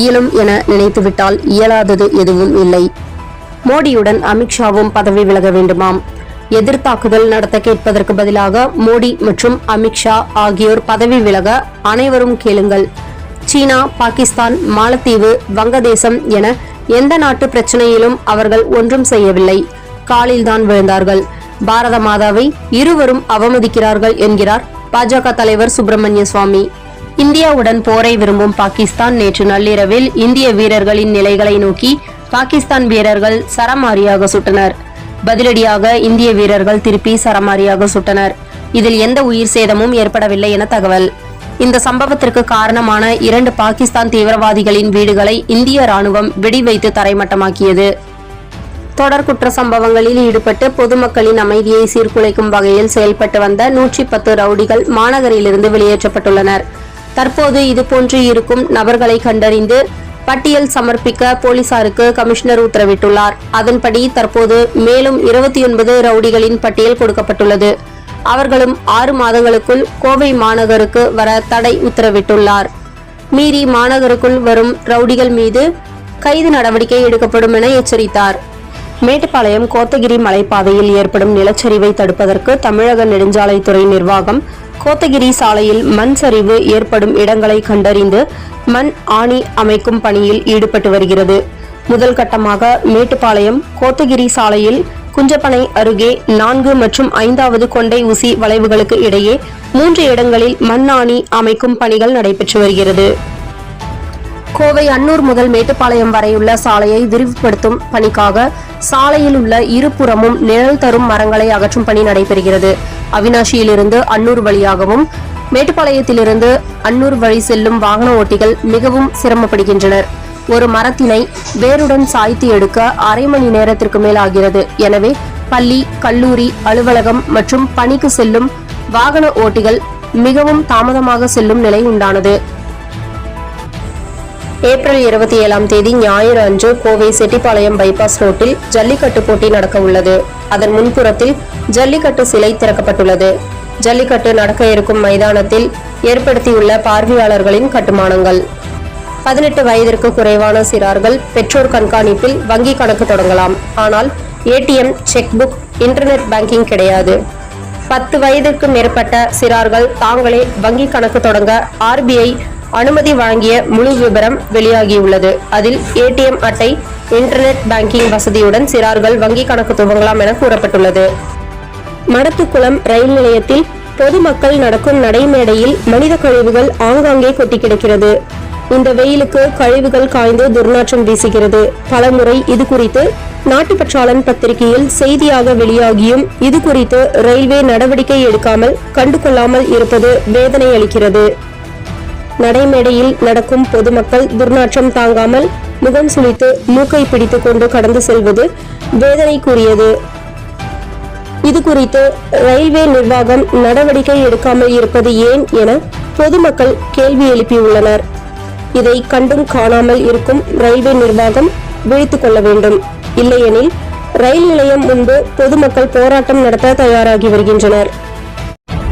இயலும் என நினைத்துவிட்டால் இயலாதது எதுவும் இல்லை. மோடியுடன் அமித்ஷாவும் பதவி விலக வேண்டுமாம். எதிர்த்தாக்குதல் நடத்த கேட்பதற்கு பதிலாக மோடி மற்றும் அமித்ஷா ஆகியோர் பதவி விலக அனைவரும் கேளுங்கள். சீனா பாகிஸ்தான் மாலத்தீவு வங்கதேசம் என எந்த நாட்டு பிரச்சனையிலும் அவர்கள் ஒன்றும் செய்யவில்லை. காலில்தான் விழுந்தார்கள். பாரத மாதாவை இருவரும் அவமதிக்கிறார்கள் என்கிறார் பாஜக தலைவர் சுப்பிரமணிய சுவாமி. இந்தியாவுடன் போரை விரும்பும் பாகிஸ்தான் நேற்று நள்ளிரவில் இந்திய வீரர்களின் நிலைகளை நோக்கி பாகிஸ்தான் வீரர்கள் சரமாரியாக சுட்டனர். பதிலடியாக இந்திய வீரர்கள் திருப்பி சரமாரியாக சுட்டனர். இதில் எந்த உயிர் சேதமும் ஏற்படவில்லை என தகவல். இந்த சம்பவத்திற்கு காரணமான இரண்டு பாகிஸ்தான் தீவிரவாதிகளின் வீடுகளை இந்திய ராணுவம் வெடிவைத்து தரைமட்டமாக்கியது. தொடர் குற்ற சம்பவங்களில் ஈடுபட்டு பொதுமக்களின் அமைதியை சீர்குலைக்கும் வகையில் செயல்பட்டு வந்த நூற்றி பத்து ரவுடிகள் மாநகரிலிருந்து வெளியேற்றப்பட்டுள்ளனர். தற்போது இதுபோன்று இருக்கும் நபர்களை கண்டறிந்து பட்டியல் சமர்ப்பிக்க போலீசாருக்கு கமிஷனர் உத்தரவிட்டுள்ளார். அதன்படி தற்போது மேலும் இருபத்தி ஒன்பது ரவுடிகளின் பட்டியல் கொடுக்கப்பட்டுள்ளது. அவர்களும் ஆறு மாதங்களுக்குள் கோவை மாநகருக்கு வர தடை உத்தரவிட்டுள்ளார். மீறி மாநகருக்குள் வரும் ரவுடிகள் மீது கைது நடவடிக்கை எடுக்கப்படும் என எச்சரித்தார். மேட்டுப்பாளையம் கோத்தகிரி மலைப்பாதையில் ஏற்படும் நிலச்சரிவை தடுப்பதற்கு தமிழக நெடுஞ்சாலைத்துறை நிர்வாகம் கோத்தகிரி சாலையில் மண் சரிவு ஏற்படும் இடங்களை கண்டறிந்து மண் ஆணி அமைக்கும் பணியில் ஈடுபட்டு வருகிறது. முதல் கட்டமாக மேட்டுப்பாளையம் கோத்தகிரி சாலையில் குஞ்சப்பனை அருகே நான்கு மற்றும் ஐந்தாவது கொண்டை ஊசி வளைவுகளுக்கு இடையே மூன்று இடங்களில் மண் ஆணி அமைக்கும் பணிகள் நடைபெற்று வருகிறது. கோவை அன்னூர் முதல் மேட்டுப்பாளையம் வரையுள்ள சாலையை விரிவுபடுத்தும் பணிக்காக சாலையில் உள்ள இருபுறமும் நிழல் தரும் மரங்களை அகற்றும் பணி நடைபெறுகிறது. அவினாஷியிலிருந்து அன்னூர் வழியாகவும் மேட்டுப்பாளையத்திலிருந்து அன்னூர் வழி செல்லும் வாகன ஓட்டிகள் மிகவும் சிரமப்படுகின்றனர். ஒரு மரத்தினை வேருடன் சாய்த்து எடுக்க அரை மணி நேரத்திற்கு மேல் ஆகிறது எனவே பள்ளி கல்லூரி அலுவலகம் மற்றும் பணிக்கு செல்லும் வாகன ஓட்டிகள் மிகவும் தாமதமாக செல்லும் நிலை உண்டானது. ஏப்ரல் இருபத்தி ஏழாம் தேதி ஞாயிறு அன்று கோவை செட்டிப்பாளையம் பைபாஸ் ரோட்டில் ஜல்லிக்கட்டு போட்டி நடக்க உள்ளது. அதன் முன்புறத்தில் ஜல்லிக்கட்டு சிலை திறக்கப்பட்டுள்ளது. ஜல்லிக்கட்டு நடக்க இருக்கும் மைதானத்தில் ஏற்படுத்தியுள்ள பார்வையாளர்களின் கட்டுமானங்கள். பதினெட்டு வயதிற்கு குறைவான சிறார்கள் பெற்றோர் கண்காணிப்பில் வங்கி கணக்கு தொடங்கலாம். ஆனால் ATM cheque book internet banking கிடையாது. பத்து வயதிற்கு மேற்பட்ட சிறார்கள் தாங்களே வங்கி கணக்கு தொடங்க ஆர்பிஐ அனுமதி வாங்கிய முழு விபரம் வெளியாகியுள்ளது. அதில் ஏடிஎம் அட்டை இன்டர்நெட் பேங்கிங் வசதியுடன் சிறார்கள் வங்கி கணக்கு துவங்கலாம் என கூறப்பட்டுள்ளது. மடத்துக்குளம் ரயில் நிலையத்தில் பொதுமக்கள் நடக்கும் நடைமேடையில் மனித கழிவுகள் ஆங்காங்கே கொட்டி கிடக்கிறது. இந்த வெயிலுக்கு கழிவுகள் காய்ந்து துர்நாற்றம் வீசுகிறது. பலமுறை இது குறித்து நாட்டுப்பற்றாளன் பத்திரிகையில் செய்தியாக வெளியாகியும் இது குறித்து ரயில்வே நடவடிக்கை எடுக்காமல் கண்டுகொள்ளாமல் இருப்பது வேதனை அளிக்கிறது. நடைமேடையில் நடக்கும் பொதுமக்கள் துர்நாற்றம் தாங்காமல் முகம் சுழித்து மூக்கை பிடித்துக் கொண்டு கடந்து செல்வது வேதனைக்குரியது. இது குறித்து ரயில்வே நிர்வாகம் நடவடிக்கை எடுக்காமல் இருப்பது ஏன் என பொதுமக்கள் கேள்வி எழுப்பியுள்ளனர். இதை கண்டும் காணாமல் இருக்கும் ரயில்வே நிர்வாகம் விழித்துக் கொள்ள வேண்டும். இல்லையெனில் ரயில் நிலையம் முன்பு பொதுமக்கள் போராட்டம் நடத்த தயாராகி வருகின்றனர்.